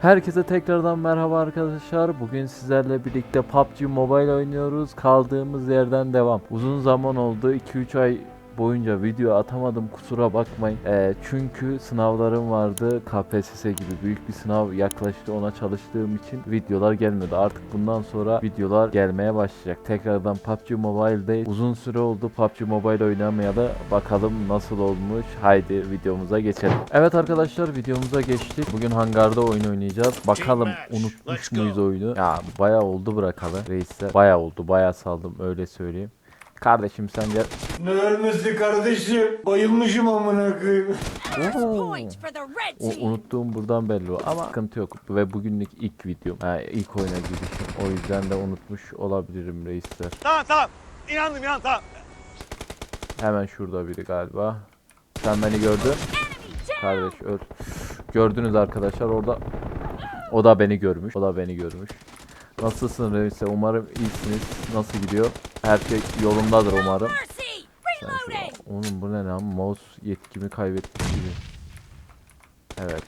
Herkese tekrardan merhaba arkadaşlar. Bugün sizlerle birlikte PUBG Mobile oynuyoruz. Kaldığımız yerden devam. Uzun zaman oldu. 2-3 ay boyunca video atamadım kusura bakmayın. Ee, çünkü sınavlarım vardı. KPSS gibi büyük bir sınav yaklaştı. Ona çalıştığım için videolar gelmedi. Artık bundan sonra videolar gelmeye başlayacak. Tekrardan PUBG Mobile'de uzun süre oldu PUBG Mobile oynamayalı. Bakalım nasıl olmuş. Haydi videomuza geçelim. Evet arkadaşlar videomuza geçtik. Bugün hangarda oyun oynayacağız. Bakalım unutmuş muyuz oyunu? Ya bayağı oldu bırakalı reisler. Bayağı oldu. Bayağı saldım öyle söyleyeyim. Kardeşim sen gel. Ne ölmesi kardeşim? Bayılmışım amına koyayım. Red O, unuttuğum buradan belli o. Ama sıkıntı yok. Ve bugünlük ilk videom. Ha, ilk oyuna girişim. O yüzden de unutmuş olabilirim reisler. Tamam tamam. İnandım inan tamam. Hemen şurada biri galiba. Sen beni gördün. Kardeş öl. Gördünüz arkadaşlar orada. O da beni görmüş. O da beni görmüş. Nasılsın reisler? Umarım iyisiniz. Nasıl gidiyor? Her şey yolundadır umarım. Sen. Oğlum bu ne lan? Mouse yetkimi kaybetmiş gibi. Evet.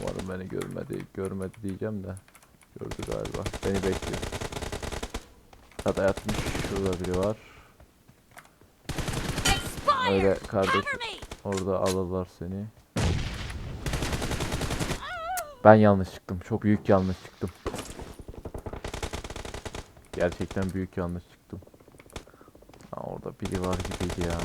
Umarım beni görmedi. Görmedi diyeceğim de. Gördü galiba. Beni bekliyor. Hadi yatmış. Şurada biri var. Öyle me. Orada alırlar seni. Ben yanlış çıktım. Çok büyük yanlış çıktım. Gerçekten büyük yanlış çıktım. Ha, orada biri var gibiydi ya.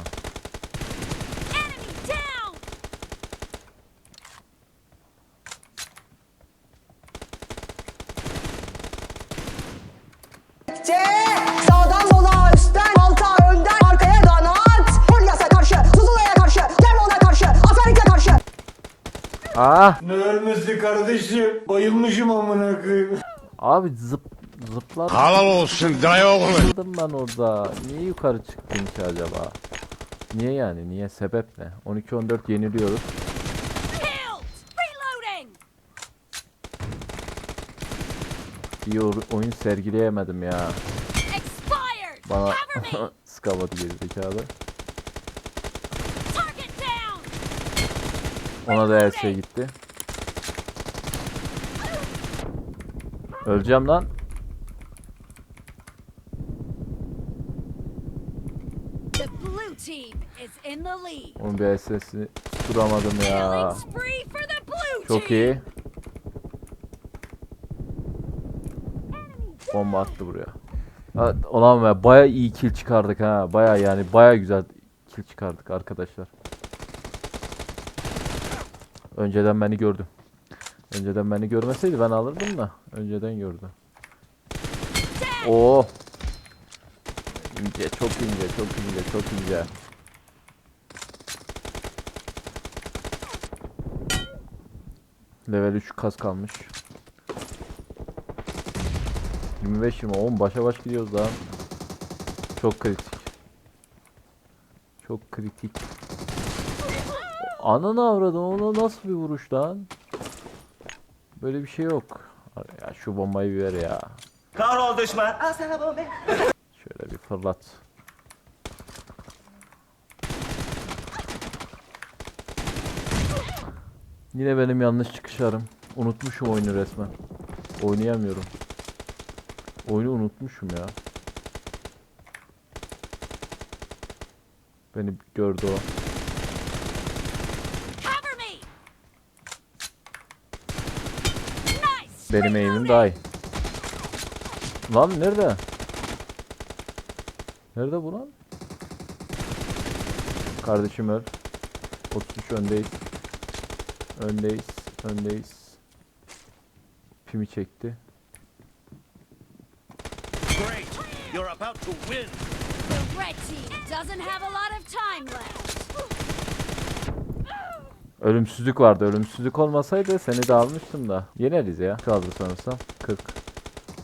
Ah! Ne ölmesi kardeşim? Bayılmışım amına koyayım. Abi zıp zıpladım Halal olsun dayı oğlu. ben orada. Niye yukarı çıktım ki acaba? Niye yani? Niye? Sebep ne? 12-14 yeniliyoruz. İyi oyun sergileyemedim ya. Expired. Bana Cover me. sıkamadı gerizekalı. Ona da her şey gitti. Öleceğim lan. The blue team is in the lead. Onun bir SS'ini tutturamadım ya. Çok iyi. Bomba attı buraya. Ha, Ulan be baya iyi kill çıkardık ha. Baya yani baya güzel kill çıkardık arkadaşlar. Önceden beni gördü. Önceden beni görmeseydi ben alırdım da. Önceden gördü. Oo. İnce, çok ince, çok ince, çok ince. Level 3 kas kalmış. 25 20 oğlum başa baş gidiyoruz lan. Çok kritik. Çok kritik. Ananı avradım ona nasıl bir vuruş lan? Böyle bir şey yok. Ya şu bombayı ver ya. Kahrol düşman. Al sana bombe. Şöyle bir fırlat. Yine benim yanlış çıkışlarım. Unutmuşum oyunu resmen. Oynayamıyorum. Oyunu unutmuşum ya. Beni gördü o. Benim eğimim daha iyi. Lan nerede? Nerede bu lan? Kardeşim öl. 33 öndeyiz. Öndeyiz. Öndeyiz. Pimi çekti. Great. You're about to win. The red team doesn't have a lot of time left. Ölümsüzlük vardı. Ölümsüzlük olmasaydı seni de almıştım da. Yeneriz ya. Kaldı sanırsam. 40.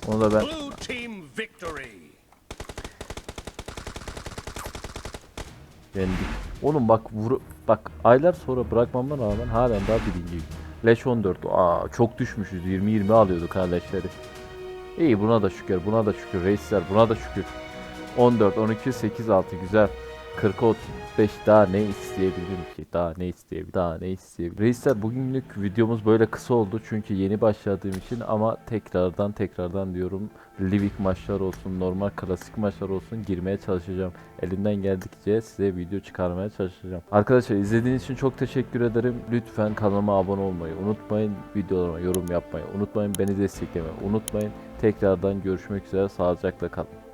Onu da ben Blue team victory. yendik. Oğlum bak vur bak aylar sonra bırakmama rağmen halen daha birinciyim. Leş 14. Aa çok düşmüşüz. 20-20 alıyorduk ha leşleri. İyi buna da şükür. Buna da şükür. Reisler buna da şükür. 14, 12, 8, 6 güzel. 40 35 daha ne isteyebilirim ki? Daha ne isteyebilirim? Daha ne isteyebilirim? Reisler bugünlük videomuz böyle kısa oldu çünkü yeni başladığım için ama tekrardan tekrardan diyorum Livik maçlar olsun, normal klasik maçlar olsun girmeye çalışacağım. Elimden geldikçe size video çıkarmaya çalışacağım. Arkadaşlar izlediğiniz için çok teşekkür ederim. Lütfen kanalıma abone olmayı unutmayın. Videolarıma yorum yapmayı unutmayın. Beni desteklemeyi unutmayın. Tekrardan görüşmek üzere. Sağlıcakla kalın.